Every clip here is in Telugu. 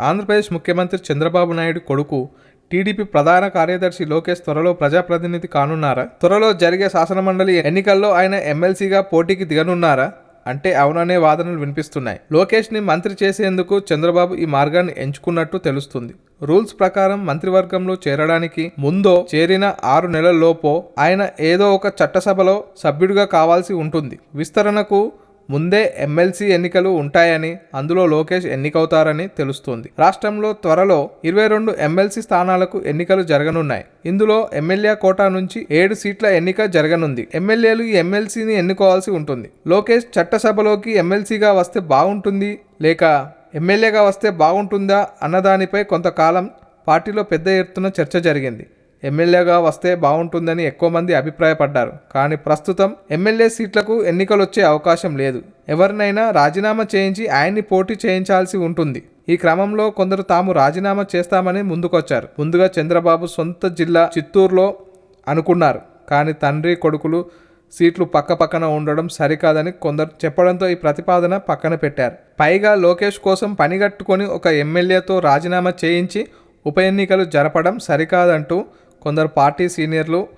ఆంధ్రప్రదేశ్ ముఖ్యమంత్రి చంద్రబాబు నాయుడు కొడుకు టీడీపీ ప్రధాన కార్యదర్శి లోకేష్ త్వరలో ప్రజాప్రతినిధి కానున్నారా? త్వరలో జరిగే శాసనమండలి ఎన్నికల్లో ఆయన ఎమ్మెల్సీగా పోటీకి దిగనున్నారా? అంటే అవుననే వాదనలు వినిపిస్తున్నాయి. లోకేష్ని మంత్రి చేసేందుకు చంద్రబాబు ఈ మార్గాన్ని ఎంచుకున్నట్టు తెలుస్తుంది. రూల్స్ ప్రకారం మంత్రివర్గంలో చేరడానికి ముందో చేరిన ఆరు నెలల్లోపో ఆయన ఏదో ఒక చట్టసభలో సభ్యుడిగా కావాల్సి ఉంటుంది. విస్తరణకు ముందే ఎమ్మెల్సీ ఎన్నికలు ఉంటాయని అందులో లోకేష్ ఎన్నికవుతారని తెలుస్తుంది. రాష్ట్రంలో త్వరలో ఇరవై రెండు ఎమ్మెల్సీ స్థానాలకు ఎన్నికలు జరగనున్నాయి. ఇందులో ఎమ్మెల్యే కోటా నుంచి ఏడు సీట్ల ఎన్నిక జరగనుంది. ఎమ్మెల్యేలు ఈ ఎమ్మెల్సీని ఎన్నుకోవాల్సి ఉంటుంది. లోకేష్ చట్టసభలోకి ఎమ్మెల్సీగా వస్తే బాగుంటుంది లేక ఎమ్మెల్యేగా వస్తే బాగుంటుందా అన్నదానిపై కొంతకాలం పార్టీలో పెద్ద ఎత్తున చర్చ జరిగింది. ఎమ్మెల్యేగా వస్తే బాగుంటుందని ఎక్కువ మంది అభిప్రాయపడ్డారు. కానీ ప్రస్తుతం ఎమ్మెల్యే సీట్లకు ఎన్నికలు వచ్చే అవకాశం లేదు. ఎవరినైనా రాజీనామా చేయించి ఆయన్ని పోటీ చేయించాల్సి ఉంటుంది. ఈ క్రమంలో కొందరు తాము రాజీనామా చేస్తామని ముందుకొచ్చారు. ముందుగా చంద్రబాబు సొంత జిల్లా చిత్తూరులో అనుకున్నారు. కానీ తండ్రి కొడుకులు సీట్లు పక్క పక్కన ఉండడం సరికాదని కొందరు చెప్పడంతో ఈ ప్రతిపాదన పక్కన పెట్టారు. పైగా లోకేష్ కోసం పనిగట్టుకొని ఒక ఎమ్మెల్యేతో రాజీనామా చేయించి ఉప ఎన్నికలు జరపడం సరికాదంటూ కొందరు పార్టీ సీనియర్లు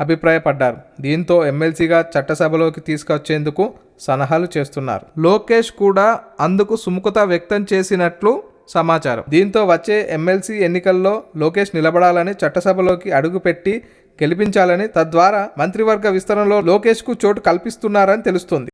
అభిప్రాయపడ్డారు. దీంతో ఎమ్మెల్సీగా చట్టసభలోకి తీసుకొచ్చేందుకు సలహాలు చేస్తున్నారు. లోకేష్ కూడా అందుకు సుముఖత వ్యక్తం చేసినట్లు సమాచారం. దీంతో వచ్చే ఎమ్మెల్సీ ఎన్నికల్లో లోకేష్ నిలబడాలని చట్టసభలోకి అడుగుపెట్టి గెలిపించాలని తద్వారా మంత్రివర్గ విస్తరణలో లోకేష్కు చోటు కల్పిస్తున్నారని తెలుస్తుంది.